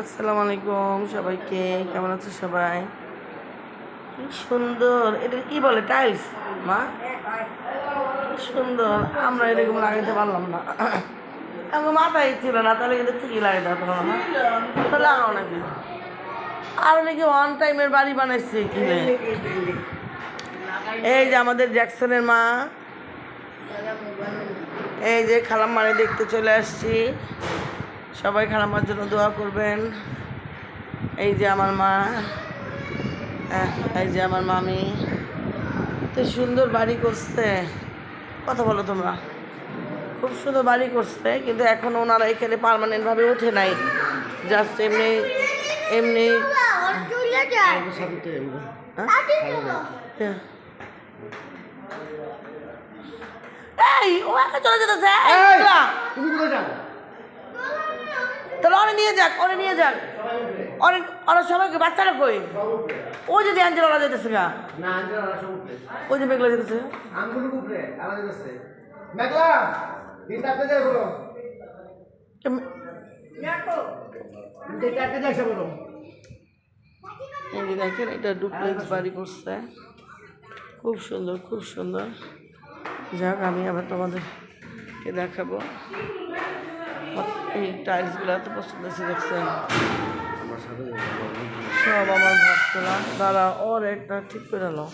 আসসালামু আলাইকুম, সবাইকে কেমন আছো সবাই? কি সুন্দর, এটা কি বলে টাইলস মা? সুন্দর, আমরা এরকম লাগাইতে পারলাম না। আমার মাথায় ছিল না, তাহলে কিন্তু ঠিকই লাগাইতে হতো না তো লাগাও নাকি? আর নাকি ওয়ান টাইমের বাড়ি বানাইছে কিনে। এই যে আমাদের জ্যাকসনের মা। এই যে খালাম্মারে দেখতে চলে আসছি। সবাই খালাম্মার জন্য দোয়া করবেন। এই যে আমার মা এই যে আমার মামি। তো সুন্দর বাড়ি করছে। কথা বলো তোমরা। খুব সুন্দর বাড়ি করছে কিন্তু এখন ওনারা এখানে পার্মানেন্টভাবে ওঠে নাই। জাস্ট এমনি এমনি হ্যাঁ? এই ও একা চলে যেতেছে অনে নিয়ে যাক অনে নিয়ে যাক। অনেক অনেক সময় বাচ্চারা কই? ওই যদি অ্যাঞ্জেলা যেতেছে গা। আঞ্জলা ওরা ওই যে মেঘলা যেতেছে দেখেন এটা ডুপ্লেক্স বাড়ি করছে। খুব সুন্দর খুব সুন্দর। যাক আমি আবার তোমাদেরকে দেখাবো। এই টাইলসগুলো এত পছন্দ হয়েছে দেখছেন? সব আমার ভাবছিলাম দাঁড়া ওর একটা ঠিক করে নাও।